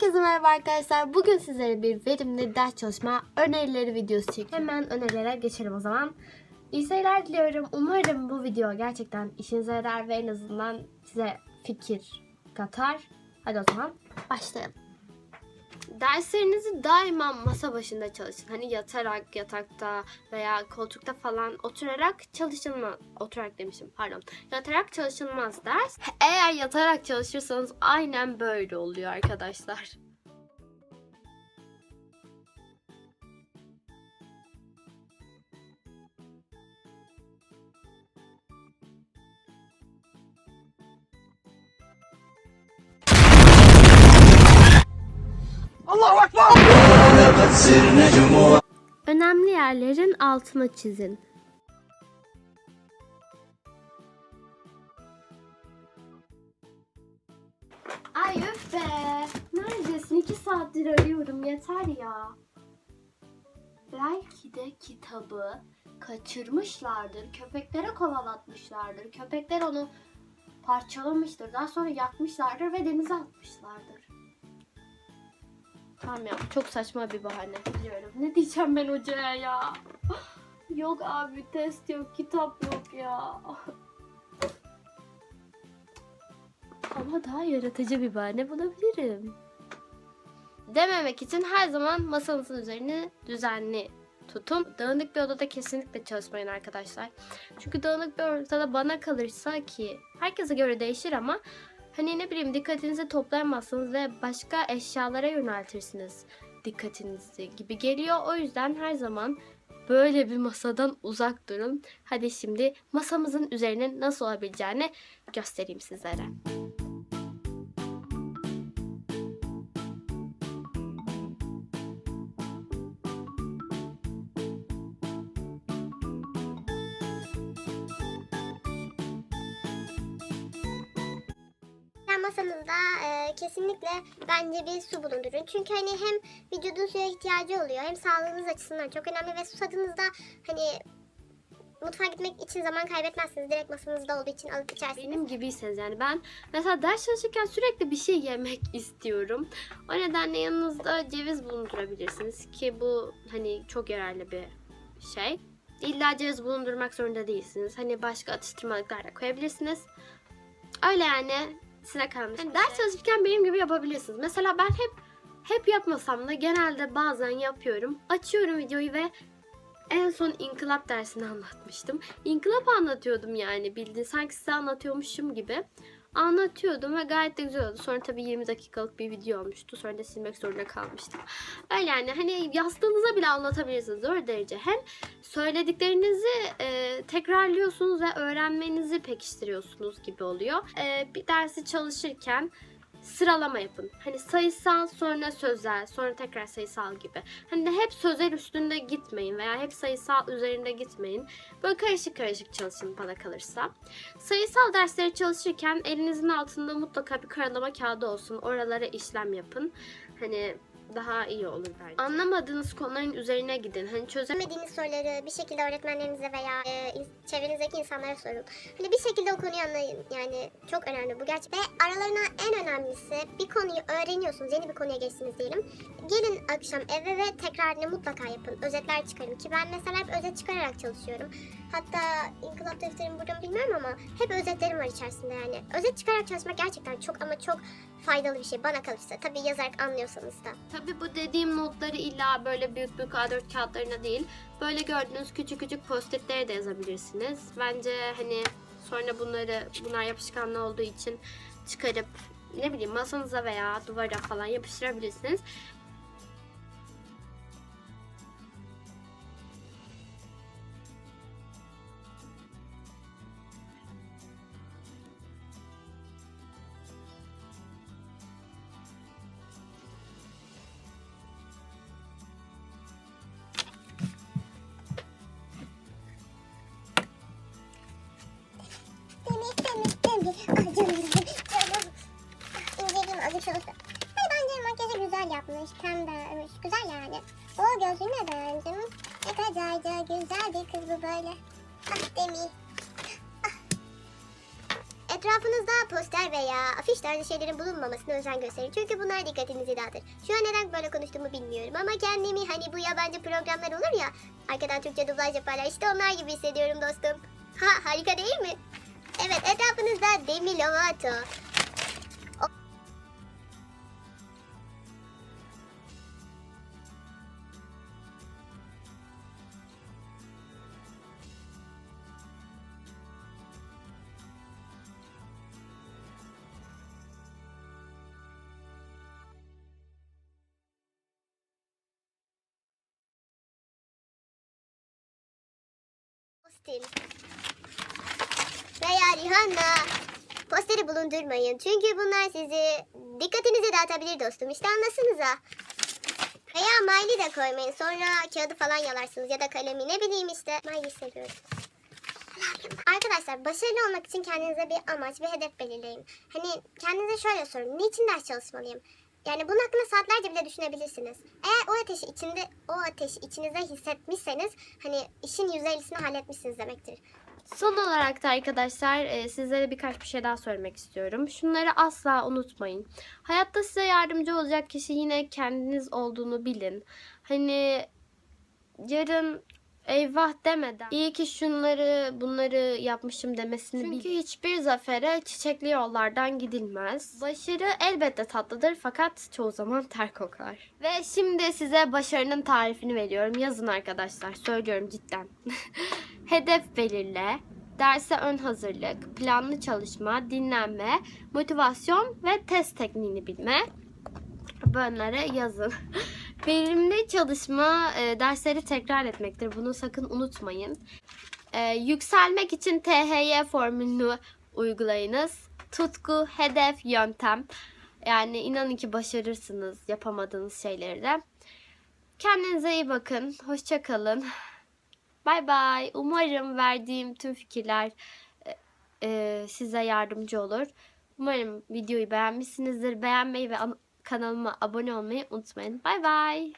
Herkese merhaba arkadaşlar. Bugün sizlere bir verimli ders çalışma önerileri videosu çekiyorum. Hemen önerilere geçelim o zaman. İyi seyirler diliyorum. Umarım bu video gerçekten işinize yarar ve en azından size fikir katar. Hadi o zaman başlayalım. Derslerinizi daima masa başında çalışın. Hani yatarak, yatakta veya koltukta falan oturarak çalışılmaz. Oturarak demişim pardon. Yatarak çalışılmaz ders. Eğer yatarak çalışırsanız aynen böyle oluyor arkadaşlar. Önemli yerlerin altına çizin. Ay öf be. Neredesin? İki saattir arıyorum. Yeter ya. Belki de kitabı kaçırmışlardır. Köpeklere kovalatmışlardır. Köpekler onu parçalamıştır. Daha sonra yakmışlardır ve denize atmışlardır. Tamam ya çok saçma bir bahane biliyorum. Ne diyeceğim ben hocaya ya? Yok abi test yok, kitap yok ya. Ama daha yaratıcı bir bahane bulabilirim. Dememek için her zaman masanızın üzerini düzenli tutun. Dağınık bir odada kesinlikle çalışmayın arkadaşlar. Çünkü dağınık bir odada bana kalırsa ki herkese göre değişir ama hani ne bileyim dikkatinizi toplayamazsınız ve başka eşyalara yöneltirsiniz dikkatinizi gibi geliyor. O yüzden her zaman böyle bir masadan uzak durun. Hadi şimdi masamızın üzerine nasıl olabileceğini göstereyim sizlere. Masanızda e, kesinlikle bence bir su bulundurun. Çünkü hani hem vücudun suya ihtiyacı oluyor hem sağlığınız açısından çok önemli ve susadığınızda hani mutfağa gitmek için zaman kaybetmezsiniz. Direkt masanızda olduğu için alıp içersiniz. Benim gibiyseniz yani ben mesela ders çalışırken sürekli bir şey yemek istiyorum. O nedenle yanınızda ceviz bulundurabilirsiniz ki bu hani çok yararlı bir şey. İlla ceviz bulundurmak zorunda değilsiniz. Hani başka atıştırmalıklar da koyabilirsiniz. Öyle yani size kalmış. Yani ders çalışırken benim gibi yapabilirsiniz. Mesela ben hep hep yapmasam da genelde bazen yapıyorum. Açıyorum videoyu ve en son inkılap dersini anlatmıştım. İnkılap anlatıyordum yani bildiğin sanki size anlatıyormuşum gibi. Anlatıyordum ve gayet de güzel oldu. Sonra tabii 20 dakikalık bir video olmuştu. Sonra da silmek zorunda kalmıştım. Öyle yani hani yastığınıza bile anlatabilirsiniz zor derece. Hem söylediklerinizi e, tekrarlıyorsunuz ve öğrenmenizi pekiştiriyorsunuz gibi oluyor. E, bir dersi çalışırken sıralama yapın. Hani sayısal sonra sözel sonra tekrar sayısal gibi. Hani de hep sözel üstünde gitmeyin veya hep sayısal üzerinde gitmeyin. Böyle karışık karışık çalışın bana kalırsa. Sayısal dersleri çalışırken elinizin altında mutlaka bir karalama kağıdı olsun. Oralara işlem yapın. Hani daha iyi olur bence. Anlamadığınız konuların üzerine gidin. Hani çözemediğiniz soruları bir şekilde öğretmenlerinize veya e, çevrenizdeki insanlara sorun. Hani bir şekilde o konuyu anlayın. Yani çok önemli bu gerçek. Ve aralarına en önemlisi bir konuyu öğreniyorsunuz. Yeni bir konuya geçtiniz diyelim. Gelin akşam eve ve tekrarını mutlaka yapın. Özetler çıkarın ki ben mesela hep özet çıkararak çalışıyorum. Hatta inkılap defterim burada mı bilmiyorum ama hep özetlerim var içerisinde yani. Özet çıkararak çalışmak gerçekten çok ama çok faydalı bir şey bana kalırsa. Tabii yazarak anlıyorsanız da. Tabii bu dediğim notları illa böyle büyük büyük A4 kağıtlarına değil. Böyle gördüğünüz küçük küçük post-it'lere de yazabilirsiniz. Bence hani sonra bunları bunlar yapışkanlı olduğu için çıkarıp ne bileyim masanıza veya duvara falan yapıştırabilirsiniz. Gözlüğünü de beğendim. Ne kadar da güzel bir kız bu böyle. Ah Demi. Ah. Etrafınızda poster veya afiş tarzı şeylerin bulunmamasına özen gösterin. Çünkü bunlar dikkatinizi dağıtır. Şu an neden böyle konuştuğumu bilmiyorum ama kendimi hani bu yabancı programlar olur ya arkadan Türkçe dublaj yaparlar işte onlar gibi hissediyorum dostum. Ha harika değil mi? Evet etrafınızda Demi Lovato. Austin veya Rihanna posteri bulundurmayın. Çünkü bunlar sizi dikkatinizi dağıtabilir dostum. İşte anlasınıza. Veya Miley de koymayın. Sonra kağıdı falan yalarsınız ya da kalemi ne bileyim işte. Miley seviyorum. Arkadaşlar başarılı olmak için kendinize bir amaç ve hedef belirleyin. Hani kendinize şöyle sorun. Niçin ders çalışmalıyım? Yani bunun hakkında saatlerce bile düşünebilirsiniz. Eğer o ateşi içinde o ateşi içinizde hissetmişseniz hani işin %50'sini halletmişsiniz demektir. Son olarak da arkadaşlar e, sizlere birkaç bir şey daha söylemek istiyorum. Şunları asla unutmayın. Hayatta size yardımcı olacak kişi yine kendiniz olduğunu bilin. Hani yarın eyvah demeden iyi ki şunları bunları yapmışım demesini Çünkü hiçbir zafere çiçekli yollardan gidilmez. Başarı elbette tatlıdır fakat çoğu zaman ter kokar. Ve şimdi size başarının tarifini veriyorum. Yazın arkadaşlar. Söylüyorum cidden. Hedef belirle, derse ön hazırlık, planlı çalışma, dinlenme, motivasyon ve test tekniğini bilme. Bunları yazın. Verimli çalışma e, dersleri tekrar etmektir. Bunu sakın unutmayın. E, yükselmek için THY formülünü uygulayınız. Tutku, hedef, yöntem. Yani inanın ki başarırsınız yapamadığınız şeyleri de. Kendinize iyi bakın. Hoşça kalın. Bay bay. Umarım verdiğim tüm fikirler e, e, size yardımcı olur. Umarım videoyu beğenmişsinizdir. Beğenmeyi ve kanalıma abone olmayı unutmayın. Bay bay.